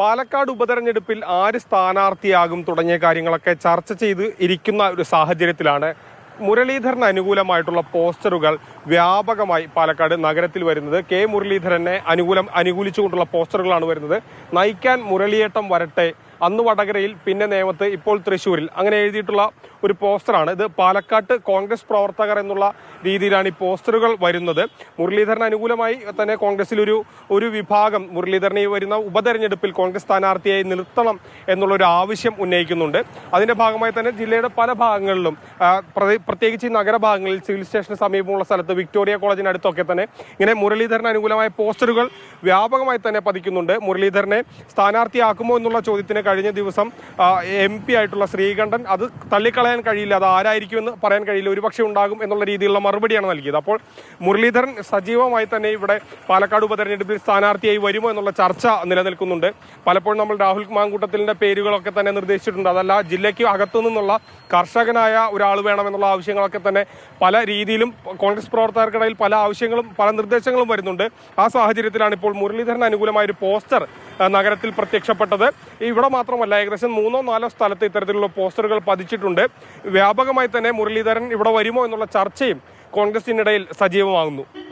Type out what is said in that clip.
പാലക്കാട് ഉപതെരഞ്ഞെടുപ്പിൽ ആര് സ്ഥാനാർത്ഥിയാകും തുടങ്ങിയ കാര്യങ്ങളൊക്കെ ചർച്ച ചെയ്ത് ഇരിക്കുന്ന ഒരു സാഹചര്യത്തിലാണ് മുരളീധരന് അനുകൂലമായിട്ടുള്ള പോസ്റ്ററുകൾ വ്യാപകമായി പാലക്കാട് നഗരത്തിൽ വരുന്നത്. കെ മുരളീധരനെ അനുകൂലം അനുകൂലിച്ചുകൊണ്ടുള്ള പോസ്റ്ററുകളാണ് വരുന്നത്. നയിക്കാൻ മുരളിയേട്ടം വരട്ടെ അന്ന് വടകരയിൽ പിന്നെ നേമത്ത് ഇപ്പോൾ തൃശ്ശൂരിൽ. അങ്ങനെ എഴുതിയിട്ടുള്ള ഒരു പോസ്റ്ററാണ്. ഇത് പാലക്കാട്ട് കോൺഗ്രസ് പ്രവർത്തകർ എന്നുള്ള രീതിയിലാണ് ഈ പോസ്റ്ററുകൾ വരുന്നത്. മുരളീധരന് അനുകൂലമായി തന്നെ കോൺഗ്രസിലൊരു ഒരു വിഭാഗം മുരളീധരനെ വരുന്ന ഉപതെരഞ്ഞെടുപ്പിൽ കോൺഗ്രസ് സ്ഥാനാർത്ഥിയായി നിർത്തണം എന്നുള്ളൊരു ആവശ്യം ഉന്നയിക്കുന്നുണ്ട്. അതിന്റെ ഭാഗമായി തന്നെ ജില്ലയുടെ പല ഭാഗങ്ങളിലും പ്രത്യേകിച്ച് ഈ നഗരഭാഗങ്ങളിൽ സിവിൽ സ്റ്റേഷന് സമീപമുള്ള സ്ഥലത്ത് വിക്ടോറിയ കോളേജിനടുത്തൊക്കെ തന്നെ ഇങ്ങനെ മുരളീധരന് അനുകൂലമായ പോസ്റ്ററുകൾ വ്യാപകമായി തന്നെ പതിക്കുന്നുണ്ട്. മുരളീധരനെ സ്ഥാനാർത്ഥിയാക്കുമോ എന്നുള്ള ചോദ്യത്തിന് കഴിഞ്ഞ ദിവസം എം പി ആയിട്ടുള്ള ശ്രീകണ്ഠൻ അത് തള്ളിക്കളയാൻ കഴിയില്ല അത് ആരായിരിക്കുമെന്ന് പറയാൻ കഴിയില്ല ഒരുപക്ഷെ ഉണ്ടാകും എന്നുള്ള രീതിയിലുള്ള മറുപടിയാണ് നൽകിയത്. അപ്പോൾ മുരളീധരൻ സജീവമായി തന്നെ ഇവിടെ പാലക്കാട് ഉപതെരഞ്ഞെടുപ്പിൽ സ്ഥാനാർത്ഥിയായി വരുമോ എന്നുള്ള ചർച്ച നിലനിൽക്കുന്നുണ്ട്. പലപ്പോഴും നമ്മൾ രാഹുൽ മാങ്കൂട്ടത്തിലിന്റെ പേരുകളൊക്കെ തന്നെ നിർദ്ദേശിച്ചിട്ടുണ്ട്. അതല്ല ജില്ലയ്ക്ക് അകത്തു നിന്നുള്ള കർഷകനായ ഒരാൾ വേണമെന്നുള്ള ആവശ്യങ്ങളൊക്കെ തന്നെ പല രീതിയിലും കോൺഗ്രസ് പ്രവർത്തകർക്കിടയിൽ പല ആവശ്യങ്ങളും പല നിർദ്ദേശങ്ങളും വരുന്നുണ്ട്. ആ സാഹചര്യത്തിലാണ് ഇപ്പോൾ മുരളീധരൻ അനുകൂലമായ ഒരു പോസ്റ്റർ നഗരത്തിൽ പ്രത്യക്ഷപ്പെട്ടത്. ഇവിടെ മാത്രമല്ല ഏകദേശം മൂന്നോ നാലോ സ്ഥലത്ത് ഇത്തരത്തിലുള്ള പോസ്റ്ററുകൾ പതിച്ചിട്ടുണ്ട്. വ്യാപകമായി തന്നെ മുരളീധരൻ ഇവിടെ വരുമോ എന്നുള്ള ചർച്ചയും കോൺഗ്രസിനിടയിൽ സജീവമാകുന്നു.